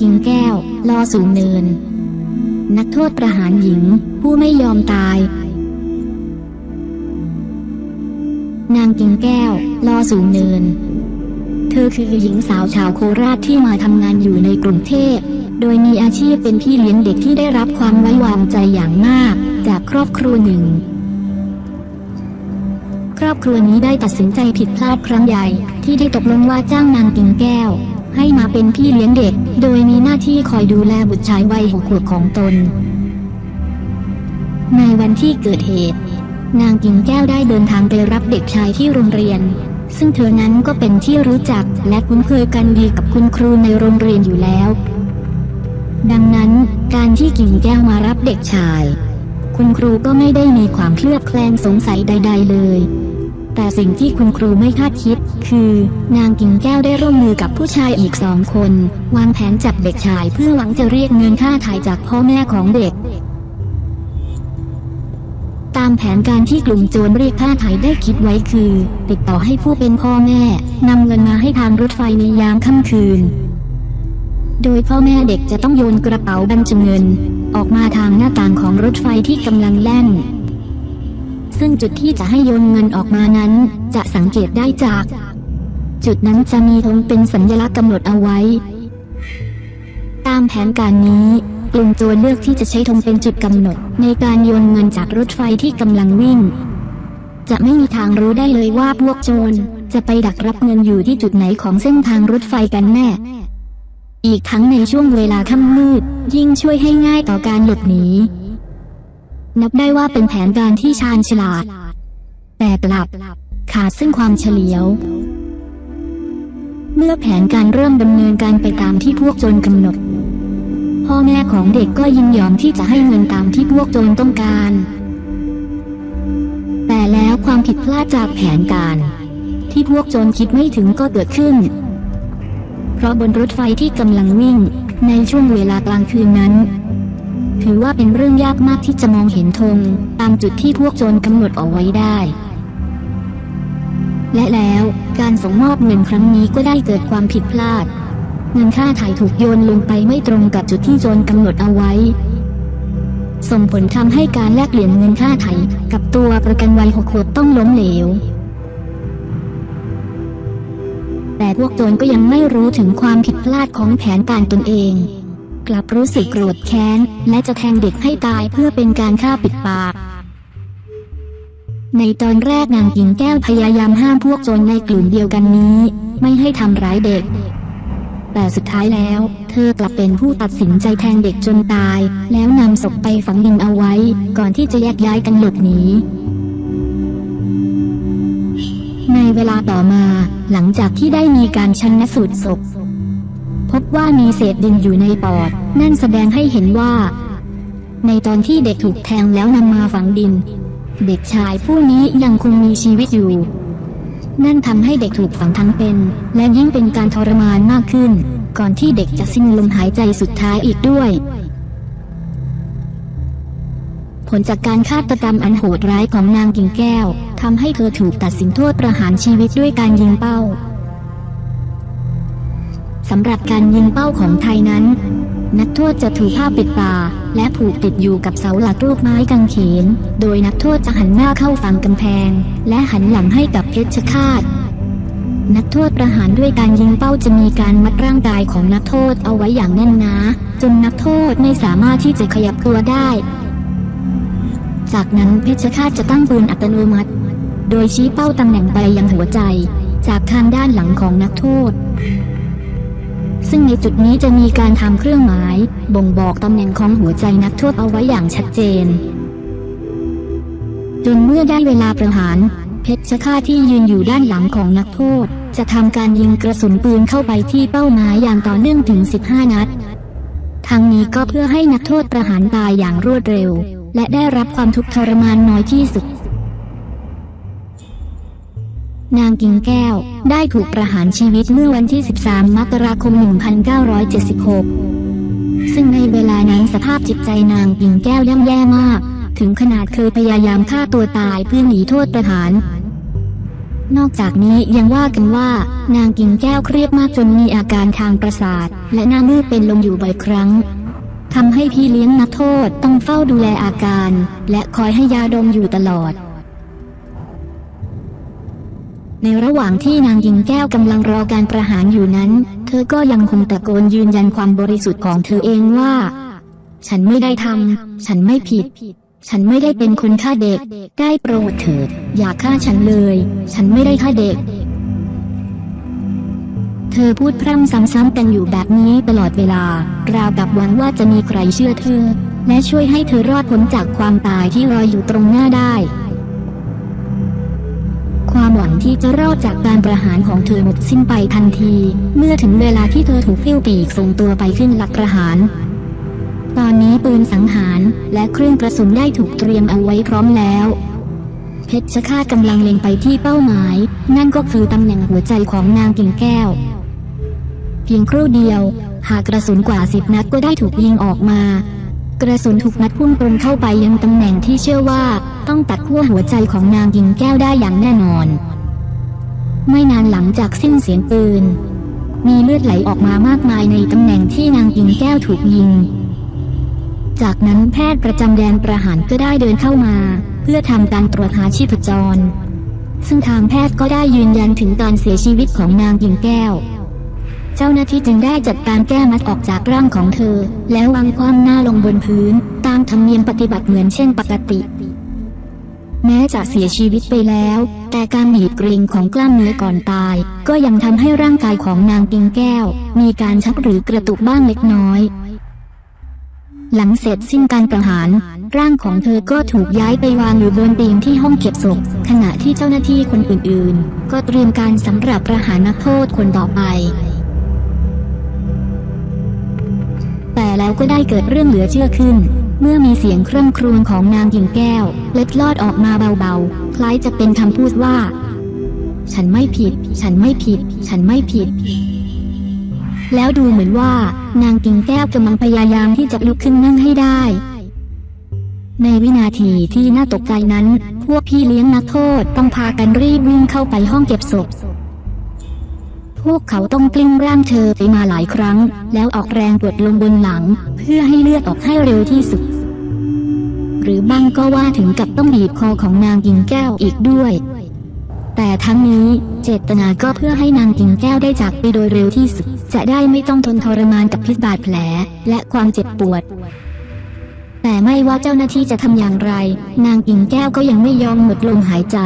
กิ่งแก้ว ลอสูงเนิน นักโทษประหารหญิง ผู้ไม่ยอมตาย นางกิ่งแก้ว ลอสูงเนิน เธอคือหญิงสาวชาวโคราชที่มาทำงานอยู่ในกรุงเทพ โดยมีอาชีพเป็นพี่เลี้ยงเด็กที่ได้รับความไว้วางใจอย่างมาก จากครอบครัวหนึ่งครอบครัวนี้ได้ตัดสินใจผิดพลาดครั้งใหญ่ที่ได้ตกลงว่าจ้างนางกิ่งแก้ว ให้มาเป็นพี่เลี้ยงเด็ก โดยมีหน้าที่คอยดูแลบุตรชายวัยหกขวบของตน ในวันที่เกิดเหตุ นางกิ่งแก้วได้เดินทางไปรับเด็กชายที่โรงเรียน ซึ่งเธอนั้นก็เป็นที่รู้จักและคุ้นเคยกันดีกับคุณครูในโรงเรียนอยู่แล้ว ดังนั้นการที่กิ่งแก้วมารับเด็กชาย คุณครูก็ไม่ได้มีความเคลือบแคลงสงสัยใด ๆ เลย แต่สิ่งที่คุณครูไม่คาดคิด คือ นางกิ่งแก้วได้ร่วมมือกับผู้ชายอีกสองคน วางแผนจับเด็กชายเพื่อหวังจะเรียกเงินค่าถ่ายจากพ่อแม่ของเด็ก ตามแผนการที่กลุ่มโจรเรียกค่าถ่ายได้คิดไว้คือ ติดต่อให้ผู้เป็นพ่อแม่นำเงินมาให้ทางรถไฟในยามค่ำคืน โดยพ่อแม่เด็กจะต้องโยนกระเป๋าบรรจุเงิน ออกมาทางหน้าต่างของรถไฟที่กำลังแล่น ซึ่งจุดที่จะให้โยนเงินออกมานั้น จะสังเกตได้จาก จุดนั้นจะมีธงเป็นสัญลักษณ์กำหนดเอาไว้ ตามแผนการนี้กลุ่มโจรเลือกที่จะใช้ธงเป็นจุดกำหนด ในการโยนเงินจากรถไฟที่กำลังวิ่ง จะไม่มีทางรู้ได้เลยว่าพวกโจรจะไปดักรับเงินอยู่ที่จุดไหนของเส้นทางรถไฟกันแน่ อีกทั้งในช่วงเวลาค่ำมืด ยิ่งช่วยให้ง่ายต่อการหลบหนี นับได้ว่าเป็นแผนการที่ชาญฉลาด แต่กลับขาดซึ่งความเฉลียว เมื่อแผนการเริ่มดำเนินการไปตามที่พวกโจรกำหนด พ่อแม่ของเด็กก็ยินยอมที่จะให้เงินตามที่พวกโจรต้องการ แต่แล้วความผิดพลาดจากแผนการ ที่พวกโจรคิดไม่ถึงก็เกิดขึ้น เพราะบนรถไฟที่กำลังวิ่งในช่วงเวลากลางคืนนั้น ถือว่าเป็นเรื่องยากมากที่จะมองเห็นธงตามจุดที่พวกโจรกำหนดเอาไว้ได้ และแล้วการส่งมอบเงินครั้งนี้ก็ได้เกิดความผิดพลาด เงินค่าถ่ายถูกโยนลงไปไม่ตรงกับจุดที่โจรกำหนดเอาไว้ ส่งผลทำให้การแลกเปลี่ยนเงินค่าไถ่กับตัวประกันวัยหกขวบต้องล้มเหลวแต่พวกโจรก็ยังไม่รู้ถึงความผิดพลาดของแผนการตนเอง กลับรู้สึกโกรธแค้น และจะแทงเด็กให้ตายเพื่อเป็นการฆ่าปิดปาก ในตอนแรกนางกิ่งแก้วพยายามห้ามพวกโจรในกลุ่มเดียวกันนี้ ไม่ให้ทำร้ายเด็ก แต่สุดท้ายแล้ว เธอกลับเป็นผู้ตัดสินใจแทงเด็กจนตาย แล้วนำศพไปฝังดินเอาไว้ ก่อนที่จะแยกย้ายกันหลบหนีในเวลาต่อมา หลังจากที่ได้มีการชันสูตรศพ พบว่ามีเศษดินอยู่ในปอด นั่นแสดงให้เห็นว่า ในตอนที่เด็กถูกแทงแล้วนำมาฝังดิน เด็กชายผู้นี้ยังคงมีชีวิตอยู่ นั่นทำให้เด็กถูกฝังทั้งเป็น และยิ่งเป็นการทรมานมากขึ้น ก่อนที่เด็กจะสิ้นลมหายใจสุดท้ายอีกด้วย ผลจากการฆาตกรรมอันโหดร้ายของนางกิ่งแก้วทำให้เธอถูกตัดสินโทษประหารชีวิตด้วยการยิงเป้า สำหรับการยิงเป้าของไทยนั้น นักโทษจะถูกผ้าปิดตาและผูกติดอยู่กับเสาหลักรูปไม้กางเขน โดยนักโทษจะหันหน้าเข้าฝั่งกำแพง และหันหลังให้กับเพชฌฆาตนักโทษประหารด้วยการยิงเป้าจะมีการมัดร่างกายของนักโทษเอาไว้อย่างแน่นหนาจนนักโทษไม่สามารถที่จะขยับตัวได้ จากนั้นเพชฌฆาตจะตั้งปืนอัตโนมัติ โดยชี้เป้าตำแหน่งไปยังหัวใจ จากทางด้านหลังของนักโทษ ซึ่งในจุดนี้จะมีการทำเครื่องหมาย บ่งบอกตำแหน่งของหัวใจนักโทษเอาไว้อย่างชัดเจน จนเมื่อได้เวลาประหาร เพชฌฆาตที่ยืนอยู่ด้านหลังของนักโทษ จะทำการยิงกระสุนปืนเข้าไปที่เป้าหมายอย่างต่อเนื่องถึง 15 นัดทั้งนี้ก็เพื่อให้นักโทษประหารตายอย่างรวดเร็ว และได้รับความทุกข์ทรมานน้อยที่สุด นางกิ่งแก้ว ได้ถูกประหารชีวิตเมื่อวันที่ 13 มกราคม 1976 ซึ่งในเวลานั้นสภาพจิตใจนางกิ่งแก้วย่ำแย่มาก ถึงขนาดเคยพยายามฆ่าตัวตายเพื่อหนีโทษประหาร นอกจากนี้ยังว่ากันว่า นางกิ่งแก้วเครียดมากจนมีอาการทางประสาท และหน้ามืดเป็นลมอยู่บ่อยครั้งทำให้พี่เลี้ยงนักโทษต้องเฝ้าดูแลอาการ และคอยให้ยาดมอยู่ตลอด ในระหว่างที่นางยิงแก้วกำลังรอการประหารอยู่นั้น เธอก็ยังคงตะโกนยืนยันความบริสุทธิ์ของเธอเองว่า ฉันไม่ได้ทำ ฉันไม่ผิด ฉันไม่ได้เป็นคนฆ่าเด็ก ได้โปรดเถิด อย่าฆ่าฉันเลย ฉันไม่ได้ฆ่าเด็ก เธอพูดพร่ำซ้ำๆกันอยู่แบบนี้ตลอดเวลา ราวกับหวังว่าจะมีใครเชื่อเธอ และช่วยให้เธอรอดพ้นจากความตายที่รออยู่ตรงหน้าได้ ความหวังที่จะรอดจากการประหารของเธอหมดสิ้นไปทันที เมื่อถึงเวลาที่เธอถูกฟิ้วปีกส่งตัวไปขึ้นหลักประหาร ตอนนี้ปืนสังหารและเครื่องกระสุนได้ถูกเตรียมเอาไว้พร้อมแล้วเพชฌฆาตกำลังเล็งไปที่เป้าหมาย นั่นก็คือตำแหน่งหัวใจของนางกิ่งแก้ว เพียงครู่เดียว หากกระสุนกว่าสิบนัดก็ได้ถูกยิงออกมา กระสุนถูกนัดพุ่งตรงเข้าไปยังตำแหน่งที่เชื่อว่า ต้องตัดขั้วหัวใจของนางกิ่งแก้วได้อย่างแน่นอน ไม่นานหลังจากสิ้นเสียงปืน มีเลือดไหลออกมามากมายในตำแหน่งที่นางกิ่งแก้วถูกยิง จากนั้นแพทย์ประจำแดนประหารก็ได้เดินเข้ามา เพื่อทำการตรวจหาชีพจร ซึ่งทางแพทย์ก็ได้ยืนยันถึงการเสียชีวิตของนางกิ่งแก้ว เจ้าหน้าที่จึงได้จัดการแก้มัดออกจากร่างของเธอ แล้ววางความหน้าลงบนพื้น ตามธรรมเนียมปฏิบัติเหมือนเช่นปกติ แม้จะเสียชีวิตไปแล้ว แต่การบีบเกร็งของกล้ามเนื้อก่อนตาย ก็ยังทำให้ร่างกายของนางกิ่งแก้ว มีการชักหรือกระตุกบ้างเล็กน้อย หลังเสร็จสิ้นการประหารร่างของเธอก็ถูกย้ายไปวางอยู่บนเตียงที่ห้องเก็บศพ ขณะที่เจ้าหน้าที่คนอื่นๆ ก็เตรียมการสำหรับประหารนักโทษคนต่อไป แต่แล้วก็ได้เกิดเรื่องเหลือเชื่อขึ้น เมื่อมีเสียงเคร่ำครวญของนางหญิงแก้ว เล็ดลอดออกมาเบาๆ คล้ายจะเป็นคำพูดว่า ฉันไม่ผิด ฉันไม่ผิด ฉันไม่ผิด แล้วดูเหมือนว่า นางกิ่งแก้วกำลังพยายามที่จะลุกขึ้นนั่งให้ได้ ในวินาทีที่น่าตกใจนั้น พวกพี่เลี้ยงนักโทษต้องพากันรีบวิ่งเข้าไปห้องเก็บศพ พวกเขาต้องกลิ้งร่างเธอไปมาหลายครั้ง แล้วออกแรงกดลงบนหลัง เพื่อให้เลือดออกให้เร็วที่สุด หรือบ้างก็ว่าถึงกับต้องบีบคอของนางกิ่งแก้วอีกด้วย แต่ทั้งนี้เจตนาก็เพื่อให้นางกิ่งแก้วได้จากไปโดยเร็วที่สุด จะได้ไม่ต้องทนทรมานกับพิษบาดแผล และความเจ็บปวด แต่ไม่ว่าเจ้าหน้าที่จะทำอย่างไร นางกิ่งแก้วก็ยังไม่ยอมหมดลมหายใจ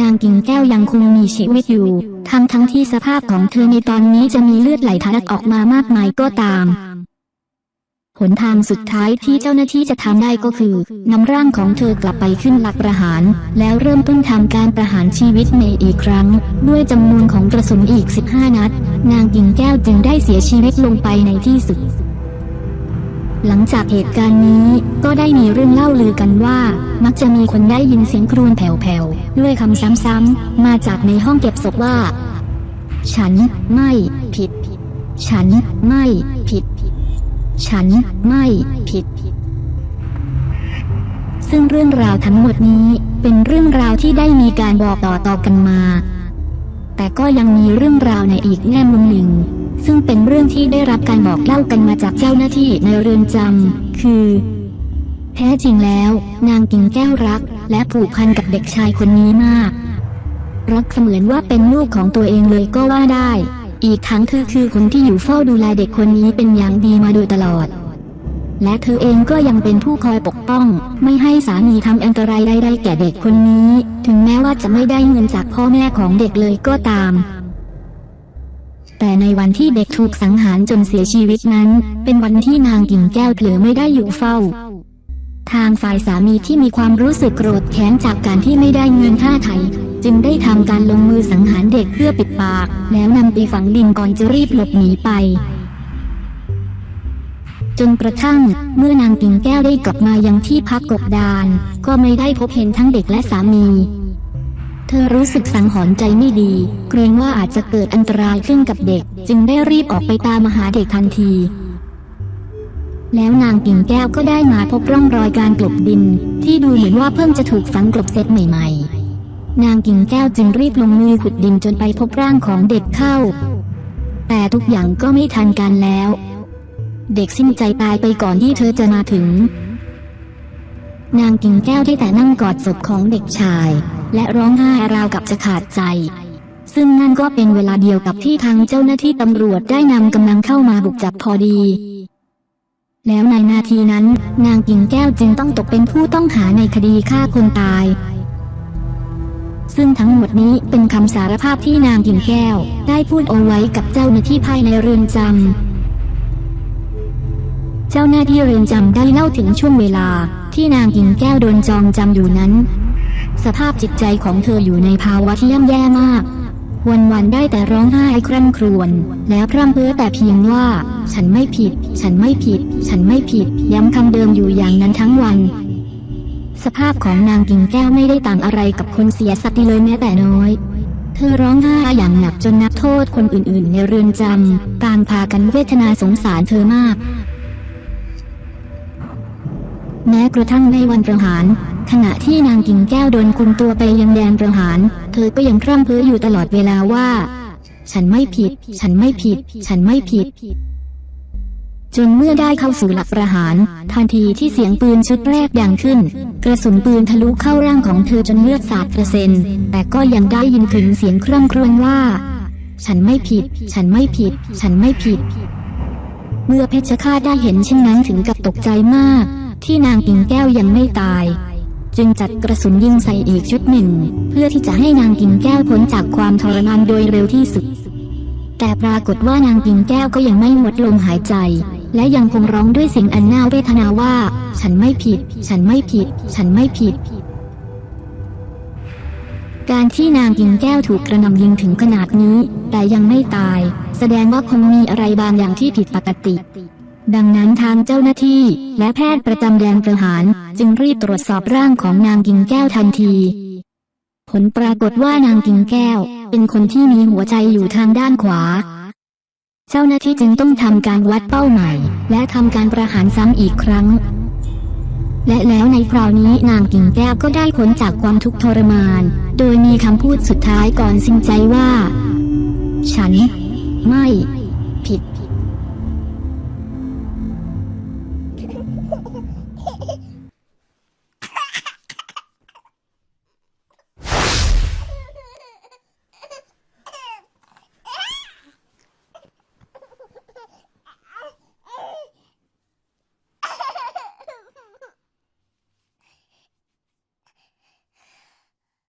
นางกิ่งแก้วยังคงมีชีวิตอยู่ ทั้งทั้งที่สภาพของเธอในตอนนี้จะมีเลือดไหลทะลักออกมามากมายก็ตาม หนทางสุดท้ายที่เจ้าหน้าที่จะทำได้ก็คือนำร่างของเธอกลับไปขึ้นหลักประหาร แล้วเริ่มต้นทำการประหารชีวิตเมย์อีกครั้ง ด้วยจำนวนของกระสุนอีก 15 นัด นางกิ่งแก้วจึงได้เสียชีวิตลงไปในที่สุดหลังจากเหตุการณ์นี้ก็ได้มีเรื่องเล่าลือกันว่า มักจะมีคนได้ยินเสียงครวญแผ่วๆด้วยคำซ้ำๆมาจากในห้องเก็บศพว่า ฉันไม่ผิด ฉันไม่ผิด ฉันไม่ผิด ซึ่งเรื่องราวทั้งหมดนี้เป็นเรื่องราวที่ได้มีการบอกต่อๆกันมา แต่ก็ยังมีเรื่องราวในอีกแง่มุมหนึ่ง ซึ่งเป็นเรื่องที่ได้รับการบอกเล่ากันมาจากเจ้าหน้าที่ในเรือนจำคือ แท้จริงแล้ว นางกิ่งแก้วรัก และผูกพันกับเด็กชายคนนี้มาก รักเสมือนว่าเป็นลูกของตัวเองเลยก็ว่าได้ อีกทั้งเธอคือคนที่อยู่เฝ้าดูแลเด็กคนนี้เป็นอย่างดีมาโดยตลอด และเธอเองก็ยังเป็นผู้คอยปกป้อง ไม่ให้สามีทำอันตรายใดๆแก่เด็กคนนี้ ถึงแม้ว่าจะไม่ได้เงินจากพ่อแม่ของเด็กเลยก็ตามแต่ในวันที่เด็กถูกสังหารจนเสียชีวิตนั้น เป็นวันที่นางกิ่งแก้วเผลอไม่ได้อยู่เฝ้า ทางฝ่ายสามีที่มีความรู้สึกโกรธแค้นจากการที่ไม่ได้เงินค่าไถ่ จึงได้ทำการลงมือสังหารเด็กเพื่อปิดปาก แล้วนำไปฝังดินก่อนจะรีบหลบหนีไป จนกระทั่ง เมื่อนางกิ่งแก้วได้กลับมายังที่พักกบดาน ก็ไม่ได้พบเห็นทั้งเด็กและสามี เธอรู้สึกสังหรณ์ใจไม่ดี เกรงว่าอาจจะเกิดอันตรายขึ้นกับเด็ก จึงได้รีบออกไปตามมหาเด็กทันทีแล้วนางกิ่งแก้วก็ได้มาพบร่องรอยการกลบดิน ที่ดูเหมือนว่าเพิ่งจะถูกฝังกลบเสร็จใหม่ นางกิ่งแก้วจึงรีบลงมือขุดดินจนไปพบร่างของเด็กเข้า แต่ทุกอย่างก็ไม่ทันการแล้ว เด็กสิ้นใจตายไปก่อนที่เธอจะมาถึง นางกิ่งแก้วได้แต่นั่งกอดศพของเด็กชาย และร้องไห้ราวกับจะขาดใจ ซึ่งนั่นก็เป็นเวลาเดียวกับที่ทางเจ้าหน้าที่ตำรวจได้นำกำลังเข้ามาบุกจับพอดีแล้วในนาทีนั้น นางกิ่งแก้วจึงต้องตกเป็นผู้ต้องหาในคดีฆ่าคนตาย ซึ่งทั้งหมดนี้เป็นคำสารภาพที่นางกิ่งแก้ว ได้พูดเอาไว้กับเจ้าหน้าที่ภายในเรือนจำ เจ้าหน้าที่เรือนจำได้เล่าถึงช่วงเวลาที่นางกิ่งแก้วโดนจองจำอยู่นั้น สภาพจิตใจของเธออยู่ในภาวะที่ย่ำแย่มากวันๆได้แต่ร้องไห้คร่ำครวญแล้วพร่ำเพ้อแต่เพียงว่า ฉันไม่ผิด ฉันไม่ผิด ฉันไม่ผิด ย้ำคำเดิมอยู่อย่างนั้นทั้งวัน สภาพของนางกิ่งแก้วไม่ได้ต่างอะไรกับคนเสียสติเลยแม้แต่น้อย เธอร้องไห้อย่างหนักจนนักโทษคนอื่นๆ ในเรือนจำต่างพากันเวทนาสงสารเธอมาก แม้กระทั่งในวันประหาร ขณะที่นางกิ่งแก้วโดนคุมตัวไปยังแดนประหาร เธอก็ยังคร่ำเพ้ออยู่ตลอดเวลาว่า ฉันไม่ผิด ฉันไม่ผิด ฉันไม่ผิด จนเมื่อได้เข้าสู่หลักประหาร ทันทีที่เสียงปืนชุดแรกดังขึ้น กระสุนปืนทะลุเข้าร่างของเธอจนเลือดสาดกระเซ็น แต่ก็ยังได้ยินถึงเสียงเคร่ำครวญว่า ฉันไม่ผิด ฉันไม่ผิด ฉันไม่ผิด เมื่อเพชฌฆาตได้เห็นเช่นนั้นถึงกับตกใจมาก ที่นางกิ่งแก้วยังไม่ตายจึงจัดกระสุนยิงใส่อีกชุดหนึ่ง เพื่อที่จะให้นางกิ่งแก้วพ้นจากความทรมานโดยเร็วที่สุด แต่ปรากฏว่านางกิ่งแก้วก็ยังไม่หมดลมหายใจ และยังคงร้องด้วยเสียงอันน่าเวทนาว่า ฉันไม่ผิด ฉันไม่ผิด ฉันไม่ผิด การที่นางกิ่งแก้วถูกกระหน่ำยิงถึงขนาดนี้ แต่ยังไม่ตาย แสดงว่าคงมีอะไรบางอย่างที่ผิดปกติ ดังนั้นทางเจ้าหน้าที่ และแพทย์ประจำแดนประหาร จึงรีบตรวจสอบร่างของนางกิงแก้วทันที ผลปรากฏว่านางกิงแก้ว เป็นคนที่มีหัวใจอยู่ทางด้านขวา เจ้าหน้าที่จึงต้องทำการวัดเป้าใหม่และทำการประหารซ้ำอีกครั้ง และแล้วในคราวนี้นางกิ่งแก้วก็ได้ผลจากความทุกข์ทรมาน โดยมีคำพูดสุดท้ายก่อนสิ้นใจว่า ฉัน ไม่ ผิด